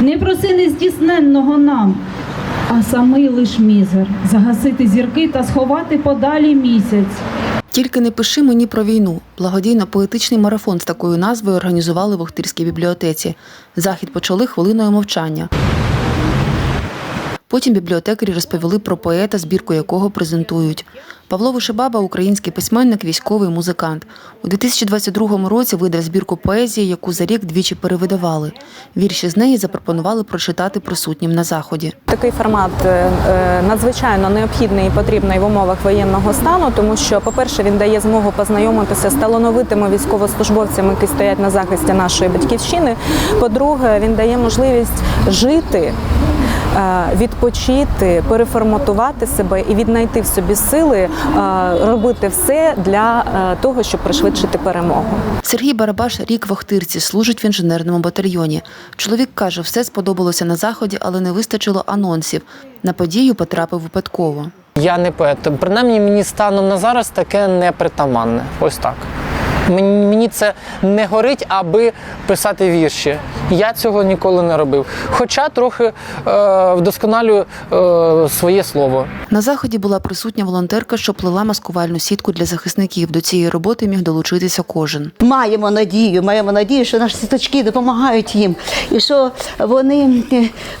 Не проси нездійсненного нам, а самий лиш мізер загасити зірки та сховати подалі місяць. Тільки не пиши мені про війну. Благодійно-поетичний марафон з такою назвою організували в Охтирській бібліотеці. Захід почали хвилиною мовчання. Потім бібліотекарі розповіли про поета, збірку якого презентують. Павло Вишибаба – український письменник, військовий музикант. У 2022 році видав збірку поезії, яку за рік двічі перевидавали. Вірші з неї запропонували прочитати присутнім на заході. Такий формат е, е, надзвичайно необхідний і потрібний в умовах воєнного стану, тому що, по-перше, він дає змогу познайомитися з талановитими військовослужбовцями, які стоять на захисті нашої батьківщини. По-друге, він дає можливість жити. Е, Відпочити, переформатувати себе і віднайти в собі сили е, робити все для е, того, щоб пришвидшити перемогу. Сергій Барабаш рік в Охтирці, служить в інженерному батальйоні. Чоловік каже, все сподобалося на заході, але не вистачило анонсів. На подію потрапив випадково. Я не поет. Принаймні мені станом на зараз таке не притаманне. Ось так. Мені, мені це не горить, аби писати вірші. Я цього ніколи не робив. Хоча трохи е, вдосконалюю е, своє слово. На заході була присутня волонтерка, що плела маскувальну сітку для захисників. До цієї роботи міг долучитися кожен. Маємо надію, маємо надію, що наші сіточки допомагають їм, і що вони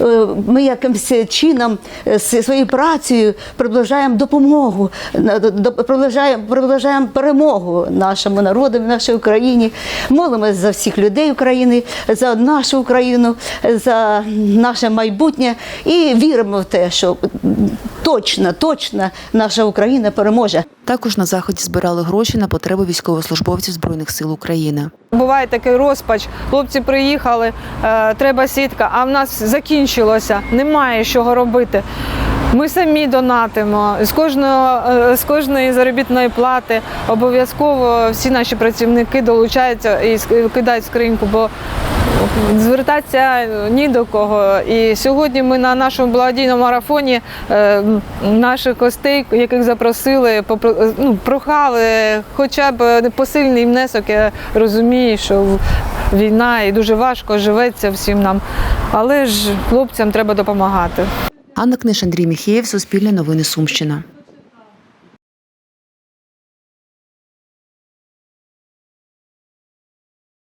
е, ми якимось чином е, своєю працею приближаємо допомогу, приближаємо, приближаємо перемогу нашому народу, нашій Україні. Молимось за всіх людей України, за нашу Україну, за наше майбутнє і віримо в те, що точно, точно наша Україна переможе. Також на заході збирали гроші на потреби військовослужбовців Збройних сил України. Буває такий розпач. Хлопці приїхали, е, треба сітка, а в нас закінчилося, немає чого робити. Ми самі донатимо з кожного е, з кожної заробітної плати. Обов'язково всі наші працівники долучаються і кидають скриньку, бо звертатися ні до кого. І сьогодні ми на нашому благодійному марафоні е, наших гостей, яких запросили, ну, прохали хоча б посильний внесок. Я розумію, що війна і дуже важко живеться всім нам, але ж хлопцям треба допомагати. Анна Книж, Андрій Міхеєв, Суспільне новини Сумщина.